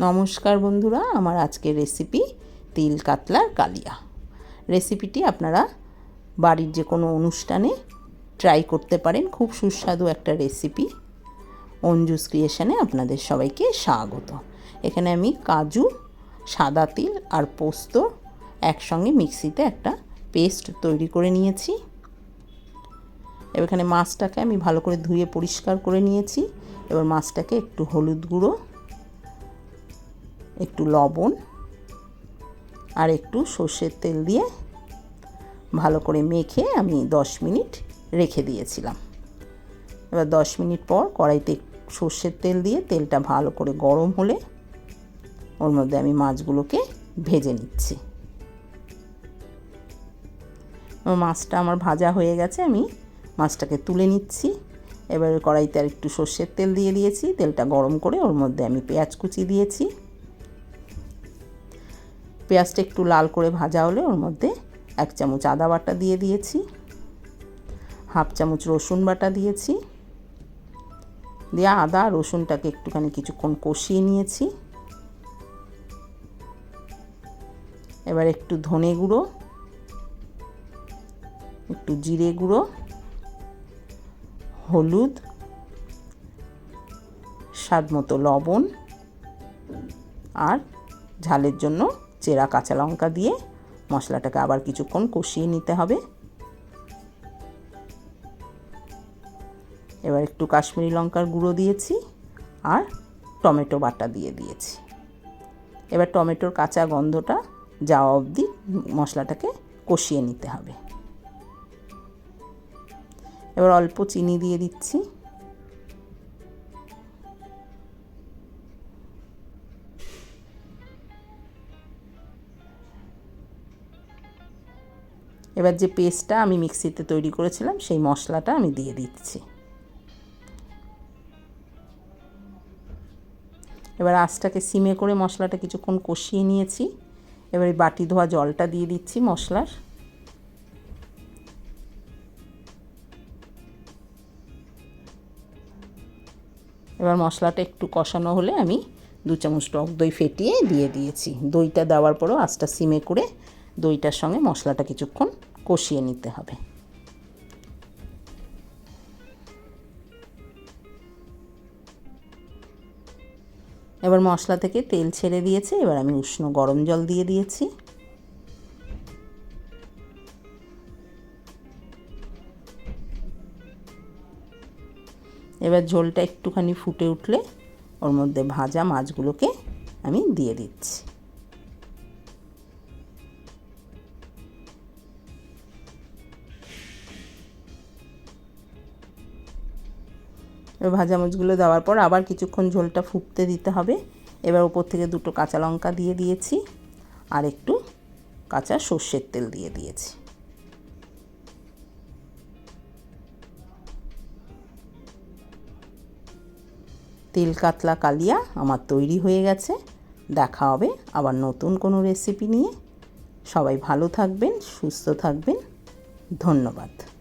নমস্কার বন্ধুরা, আমার আজকের রেসিপি তিল কাতলার কালিয়া। রেসিপিটি আপনারা বাড়ির যে কোনো অনুষ্ঠানে ট্রাই করতে পারেন, খুব সুস্বাদু একটা রেসিপি অঞ্জুস ক্রিয়েশনে আপনাদের সবাইকে স্বাগত। এখানে আমি কাজু, সাদা তিল আর পোস্ত একসঙ্গে মিক্সিতে একটা পেস্ট তৈরি করে নিয়েছি। এবার এখানে মাছটাকে আমি ভালো করে ধুয়ে পরিষ্কার করে নিয়েছি। এবার মাছটাকে একটু হলুদ গুঁড়ো একটু লবণ আর একটু সর্ষের তেল দিয়ে ভালো করে মেখে আমি দশ মিনিট রেখে দিয়েছিলাম। এবার দশ মিনিট পর কড়াইতে সর্ষের তেল দিয়ে তেলটা ভালো করে গরম হলে ওর মধ্যে আমি মাছগুলোকে ভেজে নিচ্ছি। মাছটা আমার ভাজা হয়ে গেছে, আমি মাছটাকে তুলে নিচ্ছি। এবার কড়াইতে আর একটু সর্ষের তেল দিয়ে দিয়েছি, তেলটা গরম করে ওর মধ্যে আমি পেঁয়াজ কুচি দিয়েছি। পেঁয়াজটা একটু লাল করে ভাজা হলে ওর মধ্যে এক চামচ আদা বাটা দিয়ে দিয়েছি, হাফ চামচ রসুন বাটা দিয়েছি, দিয়ে আদা রসুনটাকে একটুখানি কিছুক্ষণ কষিয়ে নিয়েছি। এবার একটু ধনে গুঁড়ো, একটু জিরে গুঁড়ো, হলুদ, স্বাদ মতো লবণ আর ঝালের জন্য চেরা কাঁচা লঙ্কা দিয়ে মশলাটাকে আবার কিছুক্ষণ কষিয়ে নিতে হবে। এবার একটু কাশ্মীরি লঙ্কার গুঁড়ো দিয়েছি আর টমেটো বাটা দিয়ে দিয়েছি। এবার টমেটোর কাঁচা গন্ধটা যাওয়া অবধি মশলাটাকে কষিয়ে নিতে হবে। এবার অল্প চিনি দিয়ে দিচ্ছি। এবার যে পেস্টটা আমি মিক্সিতে তৈরি করেছিলাম, সেই মশলাটা আমি দিয়ে দিচ্ছি। এবার আঁচটাকে সিমে করে মশলাটা কিছুক্ষণ কষিয়ে নিয়েছি। এবার এই বাটি ধোয়া জলটা দিয়ে দিচ্ছি মশলার। এবার মশলাটা একটু কষানো হলে আমি দু চামচ টক দই ফেটিয়ে দিয়ে দিয়েছি। দইটা দেওয়ার পরও আঁচটা সিমে করে দইটার সঙ্গে মশলাটা কিছুক্ষণ কষিয়ে নিতে হবে। এবার মশলা থেকে তেল ছেড়ে দিয়েছে, এবার আমি উষ্ণ গরম জল দিয়ে দিয়েছি। এবার ঝোলটা একটুখানি ফুটে উঠলে ওর মধ্যে ভাজা মাছগুলোকে আমি দিয়ে দিচ্ছি। ভাজা মাছগুলো দেওয়ার পর আবার কিছুক্ষণ ঝোলটা ফুটতে দিতে হবে। এবার ওপর থেকে দুটো কাঁচা লঙ্কা দিয়ে দিয়েছি আর একটু কাঁচা সর্ষের তেল দিয়ে দিয়েছি। তেল কাতলা কালিয়া আমার তৈরি হয়ে গেছে। দেখা হবে আবার নতুন কোনো রেসিপি নিয়ে। সবাই ভালো থাকবেন, সুস্থ থাকবেন। ধন্যবাদ।